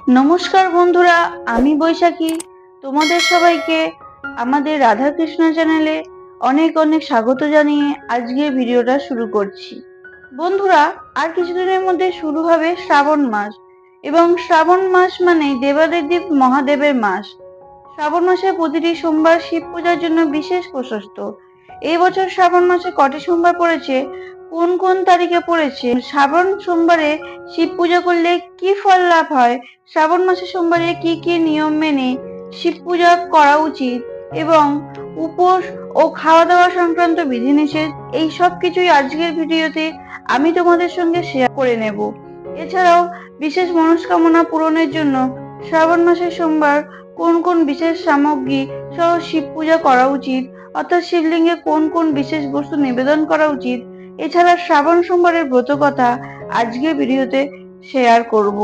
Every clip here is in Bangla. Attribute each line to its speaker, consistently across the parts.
Speaker 1: নমস্কার বন্ধুরা, আমি বৈশাখী। তোমাদের সবাইকে আমাদের রাধাকৃষ্ণ চ্যানেলে অনেক অনেক স্বাগত জানিয়ে আজকের ভিডিওটা শুরু করছি। বন্ধুরা, আর কিছুদিনের মধ্যে শুরু হবে শ্রাবণ মাস এবং শ্রাবণ মাস মানে দেবাদিদেব মহাদেবের মাস। শ্রাবণ মাসে প্রতিটি সোমবার শিব পূজার জন্য বিশেষ প্রশস্ত। এই বছর শ্রাবণ মাসে কটি সোমবার পড়েছে কোন কোন তারিখে পড়েছে? শ্রাবণ সোমবারে শিব পূজা করলে কি ফল লাভ হয়? শ্রাবণ মাসে সোমবারে কি কি নিয়ম মেনে শিব পূজা করা উচিত? এবং উপোস ও খাওয়া দাওয়া সংক্রান্ত বিধিনিষেধ, এই সব কিছুই আজকের ভিডিওতে আমি তোমাদের সঙ্গে শেয়ার করে নেব। এছাড়াও বিশেষ মনস্কামনা পূরণের জন্য শ্রাবণ মাসের সোমবার কোন কোন বিশেষ সামগ্রী সহ শিব পূজা করা উচিত? অর্থাৎ শিবলিঙ্গে কোন কোন বিশেষ বস্তু নিবেদন করা উচিত? এছাড়া শ্রাবণ সোমবারের ব্রত কথা আজকের ভিডিওতে শেয়ার করব।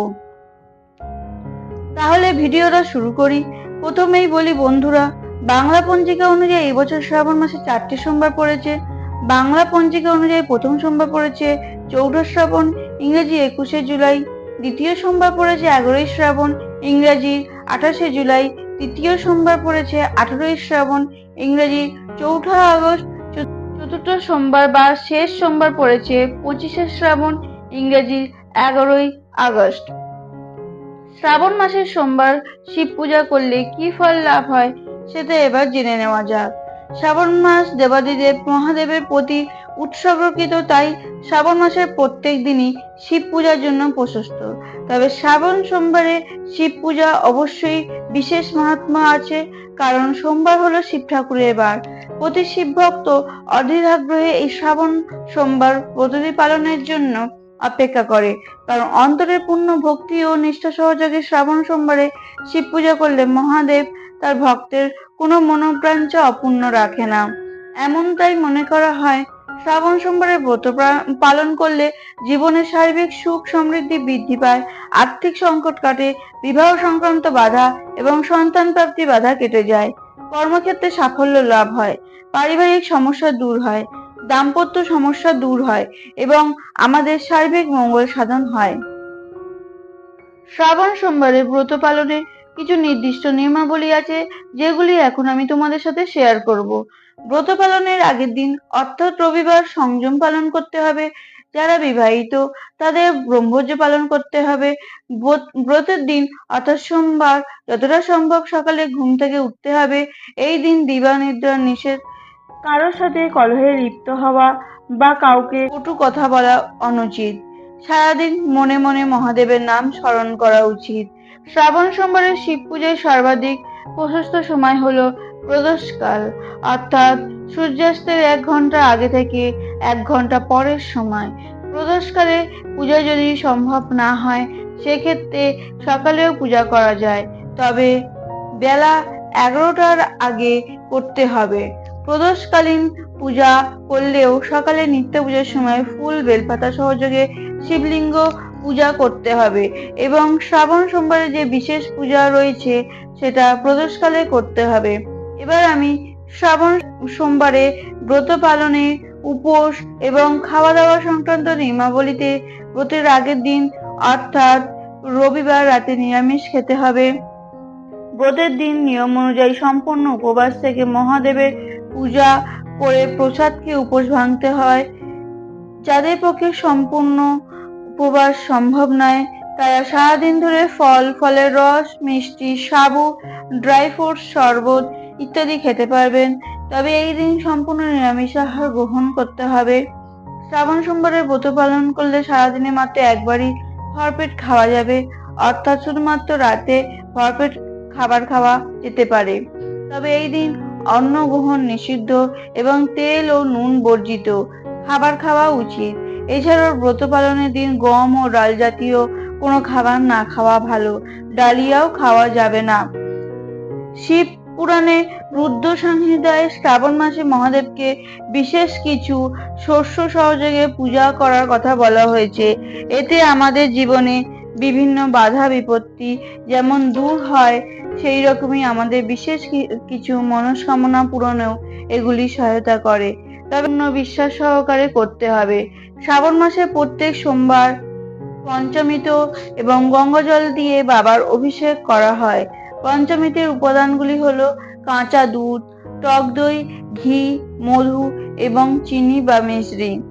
Speaker 1: তাহলে ভিডিওটা শুরু করি। প্রথমেই বলি বন্ধুরা, বাংলা পঞ্জিকা অনুযায়ী এবছর শ্রাবণ মাসে চারটি সোমবার পড়েছে। বাংলা পঞ্জিকা অনুযায়ী প্রথম সোমবার পড়েছে চৌঠা শ্রাবণ, ইংরেজি একুশে জুলাই। দ্বিতীয় সোমবার পড়েছে এগারোই শ্রাবণ, ইংরেজি আঠাশে জুলাই। তৃতীয় সোমবার পড়েছে আঠারোই শ্রাবণ, ইংরেজি চৌঠা আগস্ট চতুর্থ সোমবার বা শেষ সোমবার পড়েছে পঁচিশে শ্রাবণ ইংরেজি এগারোই আগস্ট। শ্রাবণ মাসের সোমবার শিব পূজা করলে কি ফল লাভ হয় সেটা এবার জেনে নেওয়া যাক। শ্রাবণ মাস দেবাদিদেব মহাদেবের প্রতি উৎসর্গকৃত, তাই শ্রাবণ মাসের প্রত্যেক দিনই শিব পূজার জন্য প্রশস্ত। তবে শ্রাবণ সোমবারে শিব পূজা অবশ্যই বিশেষ মাহাত্ম্য আছে, কারণ সোমবার হলো শিব ঠাকুরের বার প্রতি শিব ভক্ত অধীর আগ্রহে এই শ্রাবণ সোমবার ব্রতটি পালনের জন্য অপেক্ষা করে, কারণ অন্তরের পূর্ণ ভক্তি ও নিষ্ঠা সহযোগে শ্রাবণ সোমবারে শিব পূজা করলে মহাদেব তার ভক্তের কোনো মনোপ্রাঞ্চা অপূর্ণ রাখে না। এমনটাই মনে করা হয়, শ্রাবণ সোমবারে ব্রত পালন করলে জীবনের সার্বিক সুখ সমৃদ্ধি বৃদ্ধি পায়, আর্থিক সংকট কাটে, বিবাহ সংক্রান্ত বাধা এবং সন্তান প্রাপ্তি বাধা কেটে যায়। কর্মক্ষেত্রে সাফল্য লাভ হয়, পারিবারিক সমস্যা দূর হয়, দাম্পত্য সমস্যা দূর হয় এবং আমাদের সার্বিক মঙ্গল সাধন হয়। শ্রাবণ সোমবারে ব্রত পালনে কিছু নির্দিষ্ট নিয়মাবলী আছে যেগুলি এখন আমি তোমাদের সাথে শেয়ার করব। ব্রত পালনের আগের দিন অর্থাৎ রবিবার সংযম পালন করতে হবে। যারা বিবাহিত, তাদের ব্রহ্মর্য পালন করতে হবে। ব্রত- ব্রতের দিন অর্থাৎ সোমবার যতটা সম্ভব সকালে ঘুম থেকে উঠতে হবে। এই দিন দিবা নিদ্রা নিষেধ। কারোর সাথে কলহে লিপ্ত হওয়া বা কাউকে কটু কথা বলা অনুচিত। সারাদিন মনে মনে মহাদেবের নাম স্মরণ করা উচিত। শ্রাবণ সোমবারের শিব পূজায় সর্বাধিক প্রশস্ত সময় হলো প্রদোষকাল, অর্থাৎ সূর্যাস্তের এক ঘণ্টা আগে থেকে এক ঘণ্টা পরের সময়। প্রদোষকালে পূজা যদি সম্ভব না হয়, সেক্ষেত্রে সকালেও পূজা করা যায়, তবে বেলা এগারোটার আগে করতে হবে। প্রদোষকালীন পূজা করলেও সকালে নিত্য পূজার সময় ফুল, বেলপাতা সহযোগে শিবলিঙ্গ পূজা করতে হবে এবং শ্রাবণ সোমবারে যে বিশেষ পূজা রয়েছে সেটা প্রদোষকালে করতে হবে। এবার আমি শ্রাবণ সোমবারে ব্রত পালনে উপোস এবং খাওয়া দাওয়া সংক্রান্ত নিয়মাবলীতে ব্রতের আগের দিন, অর্থাৎ রবিবার রাতে নিরামিষ খেতে হবে। ব্রতের দিন নিয়ম অনুযায়ী সম্পূর্ণ উপবাস থেকে মহাদেবের পূজা করে প্রসাদকে উপোস ভাঙতে হয়। যাদের পক্ষে সম্পূর্ণ উপবাস সম্ভব নয়। তারা সারাদিন ধরে ফল, ফলের রস, মিষ্টি, সাবু, ড্রাই ফ্রুটস, শরবত ইত্যাদি খেতে পারবেন। তবে এই দিন সম্পূর্ণ নিরামিষ আহার গ্রহণ করতে হবে। শ্রাবণ সোমবারের ব্রত পালন করলে সারাদিনে মাত্র একবারই ভরপেট খাওয়া যাবে। অর্থাৎ শুধুমাত্র রাতে ভরপেট খাবার খাওয়া যেতে পারে। তবে এই দিন অন্ন গ্রহণ নিষিদ্ধ এবং তেল ও নুন বর্জিত। খাবার খাওয়া উচিত। এছাড়াও ব্রত পালনের দিন গম ও ডাল জাতীয় কোনো খাবার না খাওয়া ভালো। ডালিয়াও খাওয়া যাবে না। শিব পুরাণে রুদ্র সংহিতায় শ্রাবণ মাসে মহাদেবকে বিশেষ কিছু শস্য সহযোগে পূজা করার কথা বলা হয়েছে। এতে আমাদের জীবনে বিভিন্ন বাধা বিপত্তি যেমন দূর হয় সেই রকমই আমাদের বিশেষ কিছু মনস্কামনা পূরণেও এগুলি সহায়তা করে। তবে বিশ্বাস সহকারে করতে হবে। শ্রাবণ মাসে প্রত্যেক সোমবার পঞ্চমৃত এবং গঙ্গাজল দিয়ে বাবার অভিষেক করা হয়। পঞ্চমৃতের উপাদানগুলি হলো কাঁচা দুধ, টক দই, ঘি, মধু এবং চিনি বা মিশ্রি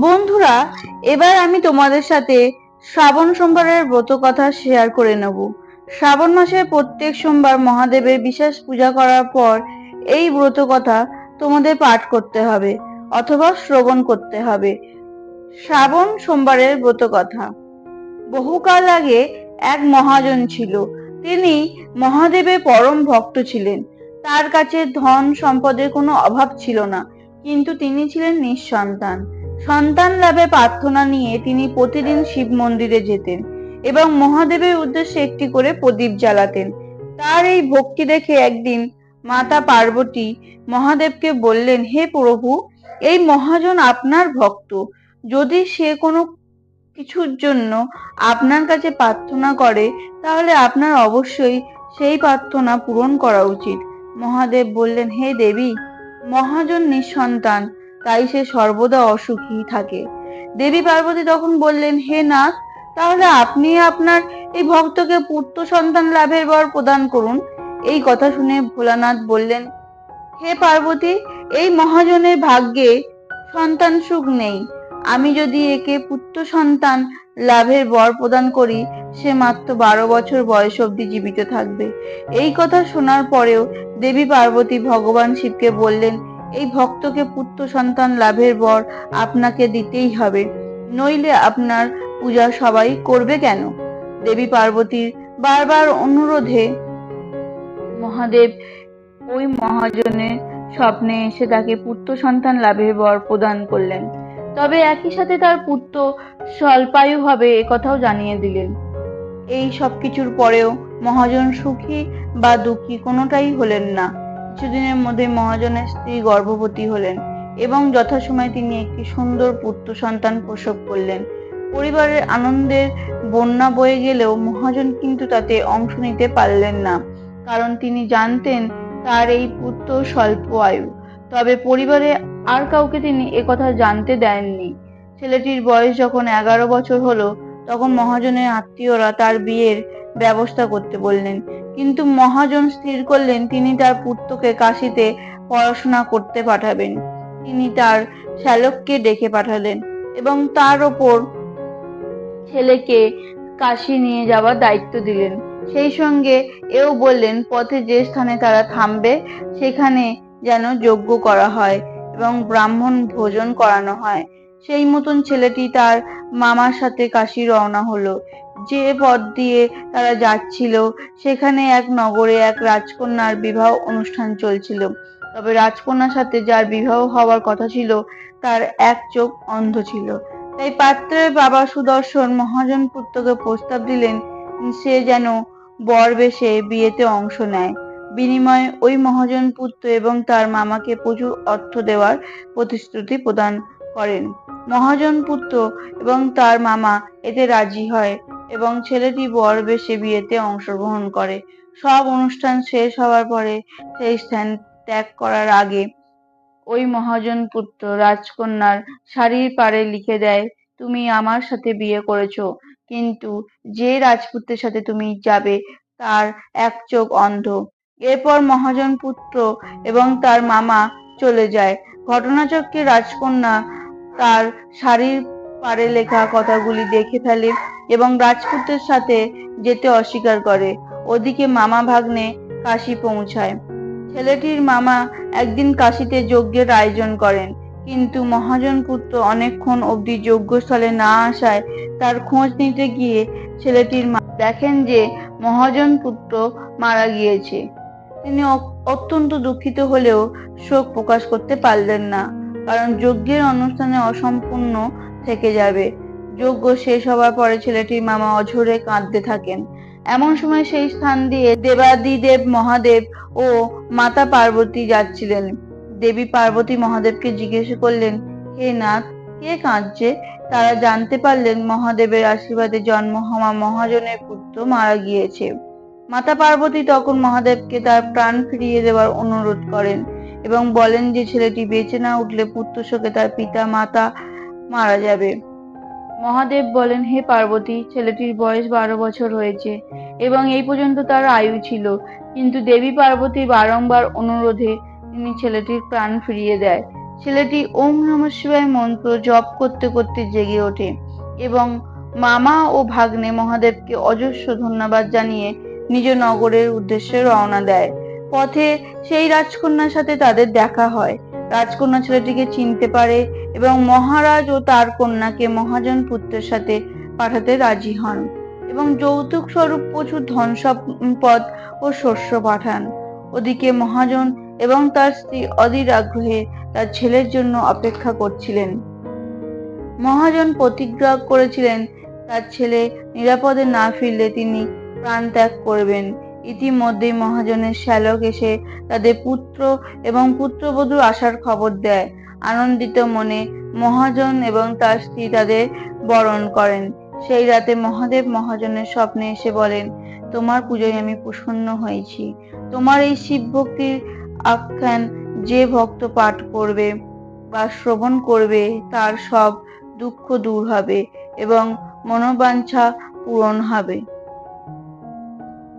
Speaker 1: বন্ধুরা, এবার আমি তোমাদের সাথে শ্রাবণ সোমবারের ব্রত কথা শেয়ার করে নেব। শ্রাবণ মাসের প্রত্যেক সোমবার মহাদেবের বিশেষ পূজা করার পর এই ব্রত কথা তোমাদের পাঠ করতে হবে অথবা শ্রবণ করতে হবে। শ্রাবণ সোমবারের ব্রত কথা। বহুকাল আগে এক মহাজন ছিল। তিনি মহাদেবের পরম ভক্ত ছিলেন। তার কাছে ধন সম্পদের কোনো অভাব ছিল না, কিন্তু তিনি ছিলেন নিঃসন্তান। সন্তান লাভে প্রার্থনা নিয়ে তিনি প্রতিদিন শিব মন্দিরে যেতেন এবং মহাদেবের উদ্দেশ্যে একটি করে প্রদীপ জ্বালাতেন। তার এই ভক্তি দেখে একদিন মাতা পার্বতী মহাদেবকে বললেন, হে প্রভু, এই মহাজন আপনার ভক্ত। যদি সে কোনো কিছুর জন্য আপনার কাছে প্রার্থনা করে, তাহলে আপনার অবশ্যই সেই প্রার্থনা পূরণ করা উচিত। মহাদেব বললেন, হে দেবী, মহাজন নিঃসন্তান, তাই সে সর্বদা অসুখী থাকে। দেবী পার্বতী তখন বললেন, হে নাথ, তাহলে আপনি আপনার এই ভক্তকে পুত্র সন্তান লাভের বর প্রদান করুন। এই কথা শুনে ভোলানাথ বললেন, হে পার্বতী, এই মহাজনের ভাগ্যে সন্তান সুখ নেই। আমি যদি একে পুত্র সন্তান লাভের বর প্রদান করি, সে মাত্র বারো বছর বয়স অবধি জীবিত থাকবে। এই কথা শোনার পরেও দেবী পার্বতী ভগবান শিবকে বললেন, এই ভক্তকে পুত্র সন্তান লাভের বর আপনাকে দিতেই হবে। নইলে আপনার পূজা সবাই করবে কেন? দেবী পার্বতীর বারবার অনুরোধে মহাদেব ওই মহাজনের স্বপ্নে এসে তাকে পুত্র সন্তান লাভের বর প্রদান করলেন। তবে একই সাথে তার পুত্র স্বল্পায়ু হবে কথাও জানিয়ে দিলেন। এই সব কিছুর পরেও মহাজন সুখী বা দুঃখী কোনোটাই হলেন না। কিছুদিনের মধ্যে মহাজনের স্ত্রী গর্ভবতী হলেন এবং যথাসময়ে তিনি একটি সুন্দর পুত্র সন্তান প্রসব করলেন। পরিবারের আনন্দের বন্যা বয়ে গেলেও মহাজন কিন্তু তাতে অংশ নিতে পারলেন না। কারণ তিনি জানতেন তার এই পুত্র স্বল্প আয়ু। তবে পরিবারে আর কাউকে তিনি একথা জানতে দেননি। ছেলেটির বয়স যখন এগারো বছর হলো, তখন মহাজনের আত্মীয়রা তার বিয়ের ব্যবস্থা করতে বললেন। কিন্তু মহাজন স্থির করলেন তিনি তার পুত্রকে কাশিতে পড়াশোনা করতে পাঠাবেন। তিনি তার শ্যালককে ডেকে পাঠালেন এবং তার ওপর ছেলেকে কাশি নিয়ে যাওয়ার দায়িত্ব দিলেন। সেই সঙ্গে এও বললেন, পথে যে স্থানে তারা থামবে, সেখানে যেন যজ্ঞ করা হয় এবং ব্রাহ্মণ ভোজন করানো হয়। সেই মতন ছেলেটি তার মামার সাথে কাশি রওনা হলো। যে পথ দিয়ে তারা যাচ্ছিল, সেখানে এক নগরে এক রাজকন্যার বিবাহ অনুষ্ঠান চলছিল। তবে রাজকন্যার সাথে যার বিবাহ হওয়ার কথা ছিল, তার এক চোখ অন্ধ ছিল। তাই পাত্রের বাবা সুদর্শন মহাজন পুত্রকে প্রস্তাব দিলেন, সে যেন বর বেশে বিয়েতে অংশ নেয়। বিনিময়ে ওই মহাজন পুত্র এবং তার মামাকে প্রচুর অর্থ দেওয়ার প্রতিশ্রুতি প্রদান করেন। মহাজন পুত্র এবং তার মামা এতে রাজি হয় এবং ছেলেটি বর বেশে বিয়েতে অংশগ্রহণ করে। সব অনুষ্ঠান শেষ হওয়ার পরে সেই স্থান ত্যাগ করার আগে ওই মহাজন পুত্র রাজকন্যার শাড়ির পাড়ে লিখে দেয়, তুমি আমার সাথে বিয়ে করেছ। কিন্তু যে রাজপুত্রের সাথে তুমি যাবে, তার এক চোখ অন্ধ। এরপর মহাজন পুত্র এবং তার মামা চলে যায়। ঘটনাচক্রে রাজকন্যা তার শাড়ির পাড়ে লেখা কথাগুলি দেখে ফেলে এবং রাজপুত্রের সাথে যেতে অস্বীকার করে। ওদিকে মামা ভাগ্নে কাশি পৌঁছায়। ছেলেটির মামা একদিন কাশিতে যজ্ঞের আয়োজন করেন। কিন্তু মহাজন পুত্র অনেকক্ষণ অবধি যজ্ঞস্থলে না আসায় তার খোঁজ নিতে গিয়ে ছেলেটির মা দেখেন যে মহাজন পুত্র মারা গিয়েছে। তিনি অত্যন্ত দুঃখিত হলেও শোক প্রকাশ করতে পারলেন না, কারণ যজ্ঞের অনুষ্ঠানে অসম্পূর্ণ থেকে যাবে। যজ্ঞ শেষ হওয়ার পরে ছেলেটির মামা অঝরে কাঁদতে থাকেন। এমন সময় সেই স্থান দিয়ে দেবাদিদেব মহাদেব ও মাতা পার্বতী যাচ্ছিলেন। দেবী পার্বতী মহাদেবকে জিজ্ঞেস করলেন, হে নাথ, কে কাঁদছে? তারা জানতে পারলেন, মহাদেবের আশীর্বাদে জন্ম হওয়া মহাজনের পুত্র মারা গিয়েছে। মাতা পার্বতী তখন মহাদেবকে তার প্রাণ ফিরিয়ে দেওয়ার অনুরোধ করেন এবং বলেন যে, ছেলেটি বেঁচে না উঠলে পুত্র শোকে তার পিতা মাতা মারা যাবে। মহাদেব বলেন, হে পার্বতী, ছেলেটির বয়স বারো বছর হয়েছে এবং এই পর্যন্ত তার আয়ু ছিল। কিন্তু দেবী পার্বতী বারংবার অনুরোধে তিনি ছেলেটির প্রাণ ফিরিয়ে দেয়। ছেলেটি ওম নম শিবায় মন্ত্র জপ করতে করতে জেগে ওঠে এবং মামা ও ভাগ্নে মহাদেবকে অজস্র ধন্যবাদ জানিয়ে নিজ নগরের উদ্দেশ্যে রওনা দেয়। পথে সেই রাজকন্যার সাথে তাদের দেখা হয়। রাজকন্যা ছেলেটিকে চিনতে পারে এবং মহারাজ ও তার কন্যাকে মহাজন পুত্রের সাথে পাঠাতে রাজি হন এবং যৌতুক স্বরূপ প্রচুর ধন সম্পদ ও শস্য পাঠান। ওদিকে মহাজন এবং তার স্ত্রী অধীর আগ্রহে তার ছেলের জন্য অপেক্ষা করছিলেন। মহাজন প্রতিজ্ঞা করেছিলেন, তার ছেলে নিরাপদে না ফিরলে তিনি প্রাণ ত্যাগ করবেন। ইতিমধ্যেই মহাজনের শ্যালক এসে তাদের পুত্র এবং পুত্রবধূ আসার খবর দেয়। আনন্দিত মনে মহাজন এবং তার স্ত্রী তাদের বরণ করেন। সেই রাতে মহাদেব মহাজনের স্বপ্নে এসে বলেন, তোমার পুজোয় আমি প্রসন্ন হয়েছি। তোমার এই শিব ভক্তির আখ্যান যে ভক্ত পাঠ করবে বা শ্রবণ করবে, তার সব দুঃখ দূর হবে এবং মনোবাঞ্ছা পূরণ হবে।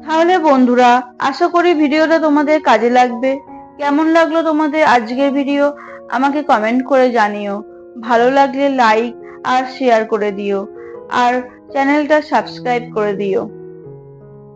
Speaker 1: তাহলে বন্ধুরা, আশা করি ভিডিওটা তোমাদের কাজে লাগবে। কেমন লাগল তোমাদের আজকের ভিডিও? আমাকে কমেন্ট করে জানিও। ভালো লাগলে লাইক আর শেয়ার করে দিও। আর চ্যানেলটা সাবস্ক্রাইব করে দিও।